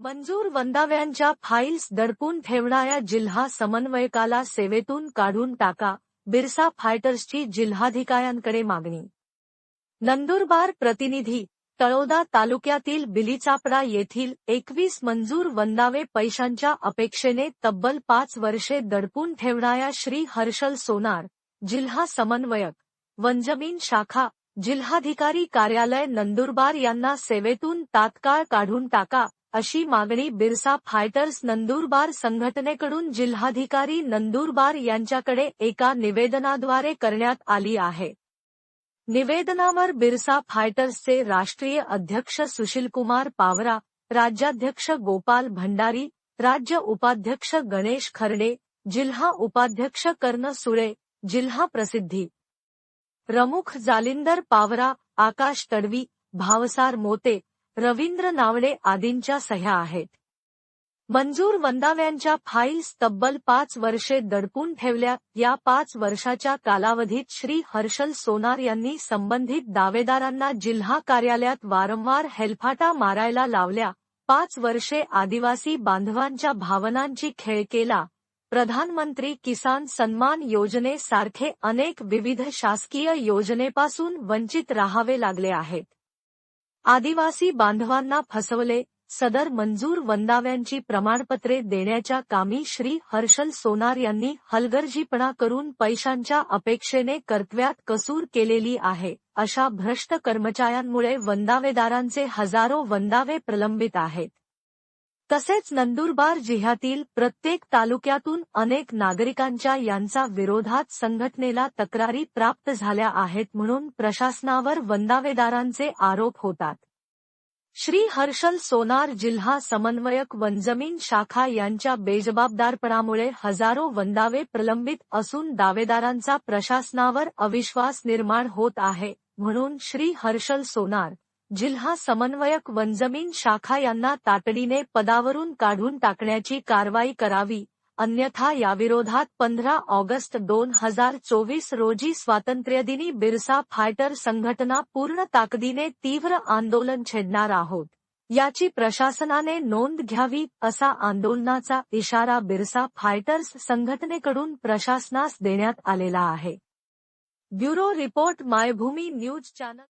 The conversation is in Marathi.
मंजूर वंदाव्यांच्या फाईल्स दडपून ठेवणाऱ्या जिल्हा समन्वयकाला सेवेतून काढून टाका बिरसा फायटर्सची जिल्हाधिकाऱ्यांकडे मागणी. नंदुरबार प्रतिनिधी तळोदा तालुक्यातील बिलीचापडा येथील एकवीस मंजूर वंदावे पैशांच्या अपेक्षेने तब्बल पाच वर्षे दडपून ठेवणाऱ्या श्री हर्षल सोनार जिल्हा समन्वयक वनजमीन शाखा जिल्हाधिकारी कार्यालय नंदुरबार यांना सेवेतून तात्काळ काढून टाका अशी मागणी बिरसा फायटर्स नंदुरबार संघटनेकडून जिल्हाधिकारी नंदुरबार यांच्याकडे एका निवेदनाद्वारे करण्यात आली आहे. निवेदनावर बिरसा फायटर्सचे राष्ट्रीय अध्यक्ष सुशीलकुमार पावरा, राज्याध्यक्ष गोपाल भंडारी, राज्य उपाध्यक्ष गणेश खर्डे, जिल्हा उपाध्यक्ष कर्ण सुळे, जिल्हा प्रसिद्धी. प्रमुख जालिंदर पावरा, आकाश तडवी, भावसार मोते रवींद्र नावडे आदींच्या सह्या आहेत. मंजूर वंदाव्यांच्या फाईल्स तब्बल पाच वर्षे दडपून ठेवल्या. या पाच वर्षाच्या कालावधीत श्री हर्षल सोनार यांनी संबंधित दावेदारांना जिल्हा कार्यालयात वारंवार हेलफाटा मारायला लावल्या. पाच वर्षे आदिवासी बांधवांच्या भावनांची खेळ केला. प्रधानमंत्री किसान सन्मान योजनेसारखे अनेक विविध शासकीय योजनेपासून वंचित राहावे लागले आहेत. आदिवासी बांधवांना फसवले. सदर मंजूर वंदाव्यांची प्रमाणपत्रे देण्याच्या कामी श्री हर्षल सोनार यांनी हलगर्जीपणा करून पैशांच्या अपेक्षेने कर्तव्यात कसूर केलेली आहे. अशा भ्रष्ट कर्मचाऱ्यांमुळे वंदावेदारांचे हजारो वंदावे प्रलंबित आहेत. तसेच नंदुरबार जिल्ह्यातील प्रत्येक तालुक्यातून अनेक नागरिकांच्या यांचा विरोधात संघटनेला तक्रारी प्राप्त झाल्या आहेत म्हणून प्रशासनावर वंदावेदारांचे आरोप होतात. श्री हर्षल सोनार जिल्हा समन्वयक वनजमीन शाखा यांच्या बेजबाबदारपणामुळे हजारो वंदावे प्रलंबित असून दावेदारांचा प्रशासनावर अविश्वास निर्माण होत आहे म्हणून श्री हर्षल सोनार जिल्हा समन्वयक वनजमीन शाखा यांना तातडीने पदावरून काढून टाकण्याची कारवाई करावी अन्यथा याविरोधात पंधरा ऑगस्ट दोन हजार चोवीस रोजी स्वातंत्र्यदिनी बिरसा फायटर संघटना पूर्ण ताकदीने तीव्र आंदोलन छेडणार आहोत. याची प्रशासनाने नोंद घ्यावी असा आंदोलनाचा इशारा बिरसा फायटर्स संघटनेकडून प्रशासनास देण्यात आलेला आहे. Bureau report Maybhumi news channel